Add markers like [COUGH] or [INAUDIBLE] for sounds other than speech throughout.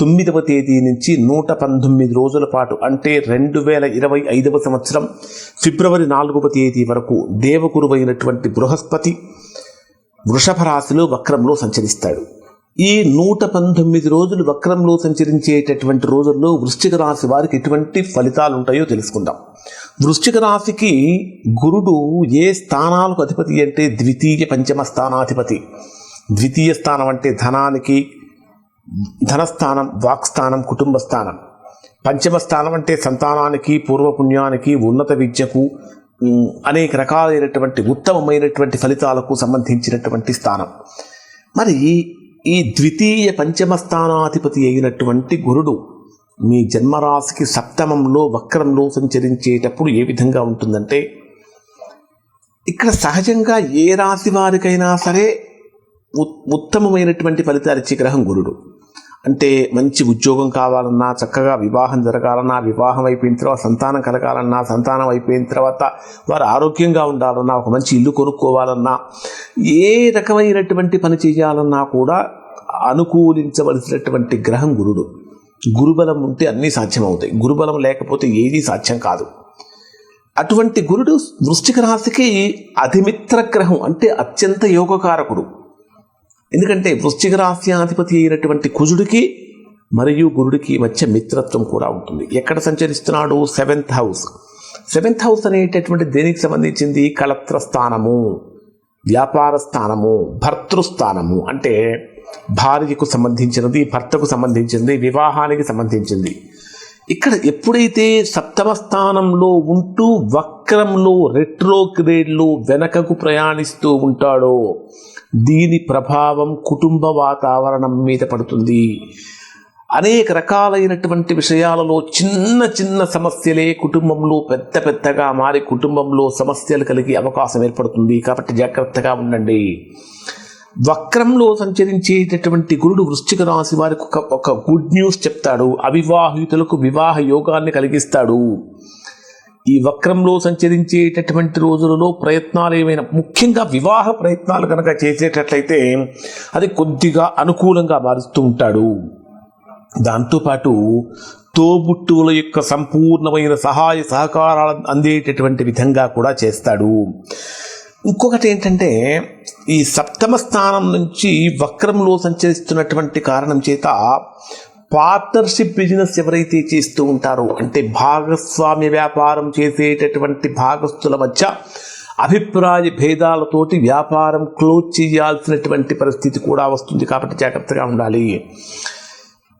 తొమ్మిదవ తేదీ నుంచి నూట పంతొమ్మిది రోజుల పాటు అంటే రెండు వేల ఇరవై ఐదవ సంవత్సరం ఫిబ్రవరి నాలుగవ తేదీ వరకు దేవగురువైనటువంటి బృహస్పతి వృషభ రాశిలో వక్రంలో సంచరిస్తాడు. ఈ నూట పంతొమ్మిది రోజులు వక్రంలో సంచరించేటటువంటి రోజుల్లో వృశ్చిక రాశి వారికి ఎటువంటి ఫలితాలు ఉంటాయో తెలుసుకుందాం. వృశ్చిక రాశికి గురుడు ఏ స్థానాలకు అధిపతి అంటే ద్వితీయ పంచమ స్థానాధిపతి. ద్వితీయ స్థానం అంటే ధనానికి ధనస్థానం వాక్స్థానం కుటుంబ స్థానం పంచమ స్థానం అంటే సంతానానికి పూర్వపుణ్యానికి ఉన్నత విద్యకు అనేక రకాలైనటువంటి ఉత్తమమైనటువంటి ఫలితాలకు సంబంధించినటువంటి స్థానం. మరి ఈ ద్వితీయ పంచమ స్థానాధిపతి అయినటువంటి గురుడు మీ జన్మరాశికి సప్తమంలో వక్రంలో సంచరించేటప్పుడు ఏ విధంగా ఉంటుందంటే ఇక్కడ సహజంగా ఏ రాశి వారికైనా సరే ఉత్- ఉత్తమమైనటువంటి ఫలితాలు ఇచ్చే గ్రహం గురుడు. అంటే మంచి ఉద్యోగం కావాలన్నా చక్కగా వివాహం జరగాలన్నా వివాహం అయిపోయిన తర్వాత సంతానం కలగాలన్నా సంతానం అయిపోయిన తర్వాత వారు ఆరోగ్యంగా ఉండాలన్నా ఒక మంచి ఇల్లు కొనుక్కోవాలన్నా ఏ రకమైనటువంటి పని చేయాలన్నా కూడా అనుకూలించవలసినటువంటి గ్రహం గురుడు. గురుబలం ఉంటే అన్నీ సాధ్యమవుతాయి. గురుబలం లేకపోతే ఏదీ సాధ్యం కాదు. అటువంటి గురుడు వృష్టిక రాశికి అధిమిత్ర గ్రహం అంటే అత్యంత యోగకారకుడు. ఎందుకంటే వృశ్చిక రాశ్యాధిపతి అయినటువంటి కుజుడికి మరియు గురుడికి మధ్య మిత్రత్వం కూడా ఉంటుంది. ఎక్కడ సంచరిస్తున్నాడు? Seventh house. సెవెంత్ హౌస్ అనేటటువంటి దేనికి సంబంధించింది? కళత్ర స్థానము వ్యాపార స్థానము భర్తృస్థానము అంటే భార్యకు సంబంధించినది భర్తకు సంబంధించింది వివాహానికి సంబంధించింది. ఇక్కడ ఎప్పుడైతే సప్తమ స్థానంలో ఉంటూ వక్రంలో రెట్రోగ్రేడ్లో వెనకకు ప్రయాణిస్తూ ఉంటాడో దీని ప్రభావం కుటుంబ వాతావరణం మీద పడుతుంది. అనేక రకాలైనటువంటి విషయాలలో చిన్న చిన్న సమస్యలే కుటుంబంలో పెద్ద పెద్దగా మారి కుటుంబంలో సమస్యలు కలిగే అవకాశం ఏర్పడుతుంది. కాబట్టి జాగ్రత్తగా ఉండండి. వక్రంలో సంచరించేటటువంటి గురుడు వృశ్చిక రాశి వారికి ఒక ఒక గుడ్ న్యూస్ చెప్తాడు. అవివాహితులకు వివాహ యోగాన్ని కలిగిస్తాడు. ఈ వక్రంలో సంచరించేటటువంటి రోజులలో ప్రయత్నాలు ఏమైనా ముఖ్యంగా వివాహ ప్రయత్నాలు కనుక చేసేటట్లయితే అది కొద్దిగా అనుకూలంగా మారుస్తూ ఉంటాడు. దాంతోపాటు తోబుట్టువుల యొక్క సంపూర్ణమైన సహాయ సహకారాలు అందేటటువంటి విధంగా కూడా చేస్తాడు. ఇంకొకటి ఏంటంటే ఈ సప్తమ స్థానం నుంచి వక్రంలో సంచరిస్తున్నటువంటి కారణం చేత పార్ట్నర్షిప్ బిజినెస్ ఎవరైతే చేస్తూ ఉంటారో అంటే భాగస్వామ్య వ్యాపారం చేసేటటువంటి భాగస్తుల మధ్య అభిప్రాయ భేదాలతోటి వ్యాపారం క్లోజ్ చేయాల్సినటువంటి పరిస్థితి కూడా వస్తుంది కాబట్టి జాగ్రత్తగా ఉండాలి.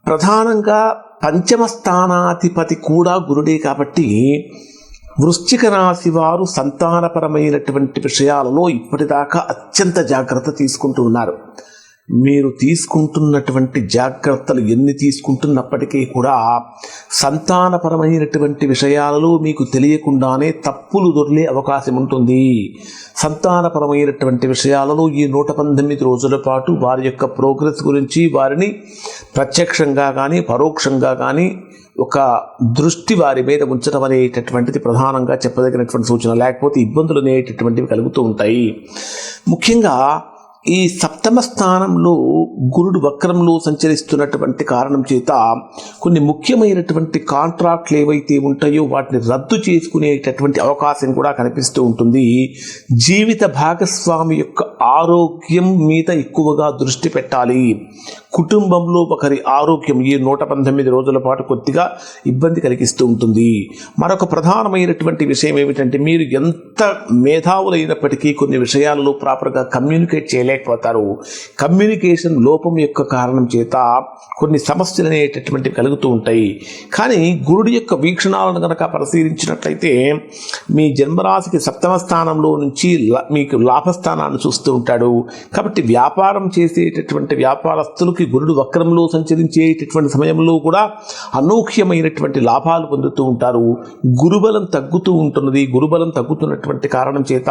ప్రధానంగా పంచమ స్థానాధిపతి కూడా గురుడే కాబట్టి వృశ్చిక రాశి వారు సంతానపరమైనటువంటి విషయాలలో ఇప్పటిదాకా అత్యంత జాగ్రత్త తీసుకుంటూ ఉన్నారు. మీరు తీసుకుంటున్నటువంటి జాగ్రత్తలు ఎన్ని తీసుకుంటున్నప్పటికీ కూడా సంతానపరమైనటువంటి విషయాలలో మీకు తెలియకుండానే తప్పులు దొరికే అవకాశం ఉంటుంది. సంతానపరమైనటువంటి విషయాలలో ఈ నూట పంతొమ్మిది రోజుల పాటు వారి యొక్క ప్రోగ్రెస్ గురించి వారిని ప్రత్యక్షంగా కానీ పరోక్షంగా కానీ ఒక దృష్టి వారి మీద ఉంచడం అనేటటువంటిది ప్రధానంగా చెప్పదగినటువంటి సూచన. లేకపోతే ఇబ్బందులు అనేటటువంటివి కలుగుతూ ఉంటాయి. ముఖ్యంగా ఈ సప్తమ స్థానంలో గురుడు వక్రంలో సంచరిస్తున్నటువంటి కారణం చేత కొన్ని ముఖ్యమైనటువంటి కాంట్రాక్ట్లు ఏవైతే ఉంటాయో వాటిని రద్దు చేసుకునేటటువంటి అవకాశం కూడా కనిపిస్తూ ఉంటుంది. జీవిత భాగస్వామి యొక్క ఆరోగ్యం మీద ఎక్కువగా దృష్టి పెట్టాలి. కుటుంబంలో ఒకరి ఆరోగ్యం ఈ నూట పంతొమ్మిది రోజుల పాటు కొద్దిగా ఇబ్బంది కలిగిస్తూ ఉంటుంది. మరొక ప్రధానమైనటువంటి విషయం ఏమిటంటే మీరు ఎంత మేధావులైనప్పటికీ కొన్ని విషయాలలో ప్రాపర్గా కమ్యూనికేట్ అవుతారు కమ్యూనికేషన్ లోపం యొక్క కారణం చేత కొన్ని సమస్యలు అనేటటువంటివి కలుగుతూ ఉంటాయి. కానీ గురుడి యొక్క వీక్షణాలను కనుక పరిశీలించినట్లయితే మీ జన్మరాశికి సప్తమ స్థానంలో నుంచి మీకు లాభస్థానాన్ని చూస్తూ ఉంటాడు. కాబట్టి వ్యాపారం చేసేటటువంటి వ్యాపారస్తులకి గురుడు వక్రంలో సంచరించేటటువంటి సమయంలో కూడా అనూహ్యమైనటువంటి లాభాలు పొందుతూ ఉంటారు. గురుబలం తగ్గుతూ ఉంటున్నది. గురుబలం తగ్గుతున్నటువంటి కారణం చేత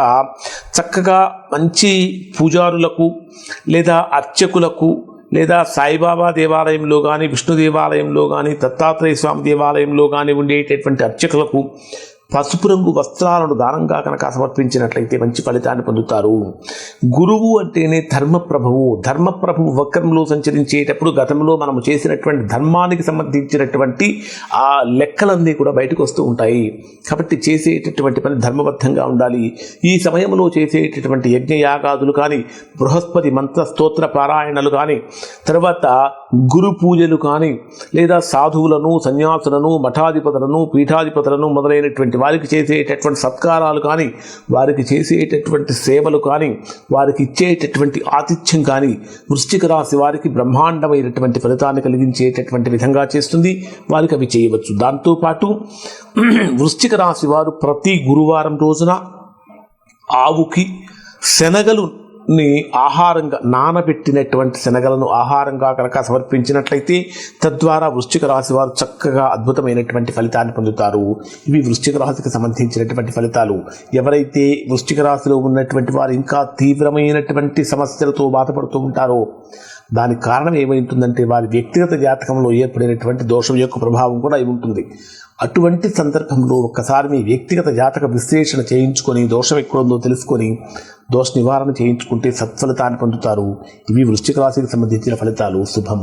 చక్కగా మంచి పూజారులకు లేదా అర్చకులకు లేదా సాయిబాబా దేవాలయంలో కానీ విష్ణు దేవాలయంలో కానీ దత్తాత్రేయ స్వామి దేవాలయంలో కానీ ఉండేటటువంటి అర్చకులకు పసుపు రంగు వస్త్రాలను దానంగా కనుక సమర్పించినట్లయితే మంచి ఫలితాన్ని పొందుతారు. గురువు అంటేనే ధర్మప్రభువు ధర్మప్రభువు వక్రంలో సంచరించేటప్పుడు గతంలో మనము చేసినటువంటి ధర్మానికి సంబంధించినటువంటి ఆ లెక్కలన్నీ కూడా బయటకు వస్తూ ఉంటాయి. కాబట్టి చేసేటటువంటి పని ధర్మబద్ధంగా ఉండాలి. ఈ సమయంలో చేసేటటువంటి యజ్ఞయాగాదులు కానీ బృహస్పతి మంత్ర స్తోత్ర పారాయణలు కానీ తర్వాత గురు పూజలు కానీ లేదా సాధువులను సన్యాసులను మఠాధిపతులను పీఠాధిపతులను మొదలైనటువంటి వారికి చేసేటటువంటి సత్కారాలు కానీ వారికి చేసేటటువంటి సేవలు కానీ వారికి ఇచ్చేటటువంటి ఆతిథ్యం కానీ వృశ్చిక రాశి వారికి బ్రహ్మాండమైనటువంటి ఫలితాన్ని కలిగించేటటువంటి విధంగా చేస్తుంది. వారికి అవి చేయవచ్చు. దాంతోపాటు [CLEARS THROAT] వృశ్చిక రాశి వారు ప్రతి గురువారం రోజున ఆవుకి శనగలు ని ఆహారంగా నానబెట్టినటువంటి శనగలను ఆహారంగా కనుక సమర్పించినట్లయితే తద్వారా వృశ్చిక రాశి వారు చక్కగా అద్భుతమైనటువంటి ఫలితాన్ని పొందుతారు. ఇవి వృశ్చిక రాశికి సంబంధించినటువంటి ఫలితాలు. ఎవరైతే వృశ్చిక రాశిలో ఉన్నటువంటి వారు ఇంకా తీవ్రమైనటువంటి సమస్యలతో బాధపడుతూ ఉంటారో దానికి కారణం ఏమైంటుందంటే వారి వ్యక్తిగత జాతకంలో ఏర్పడినటువంటి దోషం యొక్క ప్రభావం కూడా అయి ఉంటుంది. అటువంటి సందర్భంలో ఒక్కసారి మీ వ్యక్తిగత జాతక విశ్లేషణ చేయించుకొని దోషం ఎక్కడుందో తెలుసుకొని దోష నివారణ చేయించుకుంటే సత్ఫలితాన్ని పొందుతారు. ఇవి వృశ్చిక రాశికి సంబంధించిన ఫలితాలు. శుభం.